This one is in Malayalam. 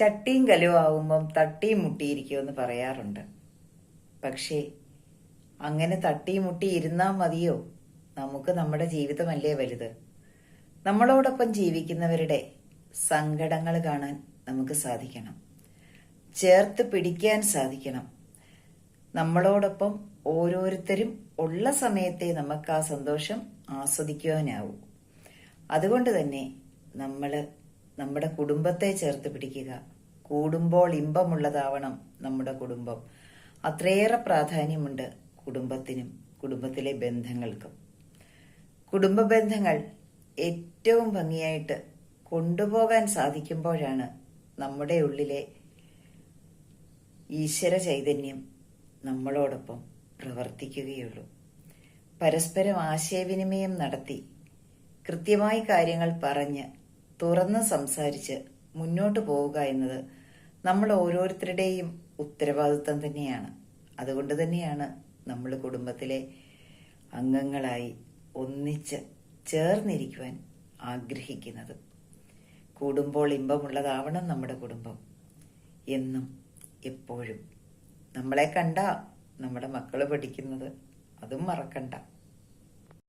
ചട്ടിയും കലുവാകുമ്പം തട്ടിയും മുട്ടിയിരിക്കുമെന്ന് പറയാറുണ്ട്. പക്ഷേ അങ്ങനെ തട്ടിയും മുട്ടി ഇരുന്നാൽ മതിയോ? നമുക്ക് നമ്മുടെ ജീവിതമല്ലേ വലുത്? നമ്മളോടൊപ്പം ജീവിക്കുന്നവരുടെ സങ്കടങ്ങൾ കാണാൻ നമുക്ക് സാധിക്കണം. ചേർത്ത് പിടിക്കാൻ സാധിക്കണം. നമ്മളോടൊപ്പം ഓരോരുത്തരും ഉള്ള സമയത്തെ നമുക്ക് ആ സന്തോഷം ആസ്വദിക്കുവാനാവൂ. അതുകൊണ്ട് തന്നെ നമ്മൾ നമ്മുടെ കുടുംബത്തെ ചേർത്ത് പിടിക്കുക. കൂടുമ്പോൾ ഇമ്പമുള്ളതാവണം നമ്മുടെ കുടുംബം. അത്രയേറെ പ്രാധാന്യമുണ്ട് കുടുംബത്തിനും കുടുംബത്തിലെ ബന്ധങ്ങൾക്കും. കുടുംബ ബന്ധങ്ങൾ ഏറ്റവും ഭംഗിയായിട്ട് കൊണ്ടുപോകാൻ സാധിക്കുമ്പോഴാണ് നമ്മുടെ ഉള്ളിലെ ഈശ്വര ചൈതന്യം നമ്മളോടൊപ്പം പ്രവർത്തിക്കുകയുള്ളൂ. പരസ്പരം ആശയവിനിമയം നടത്തി കൃത്യമായി കാര്യങ്ങൾ പറഞ്ഞ് തുറന്ന് സംസാരിച്ച് മുന്നോട്ട് പോവുക എന്നത് നമ്മൾ ഓരോരുത്തരുടെയും ഉത്തരവാദിത്വം തന്നെയാണ്. അതുകൊണ്ട് തന്നെയാണ് നമ്മൾ കുടുംബത്തിലെ അംഗങ്ങളായി ഒന്നിച്ച് ചേർന്നിരിക്കുവാൻ ആഗ്രഹിക്കുന്നത്. കൂടുമ്പോൾ ഇമ്പമുള്ളതാവണം നമ്മുടെ കുടുംബം. എന്നും എപ്പോഴും. നമ്മളെ കണ്ട നമ്മുടെ മക്കൾ പഠിക്കുന്നത്. അതും മറക്കണ്ട.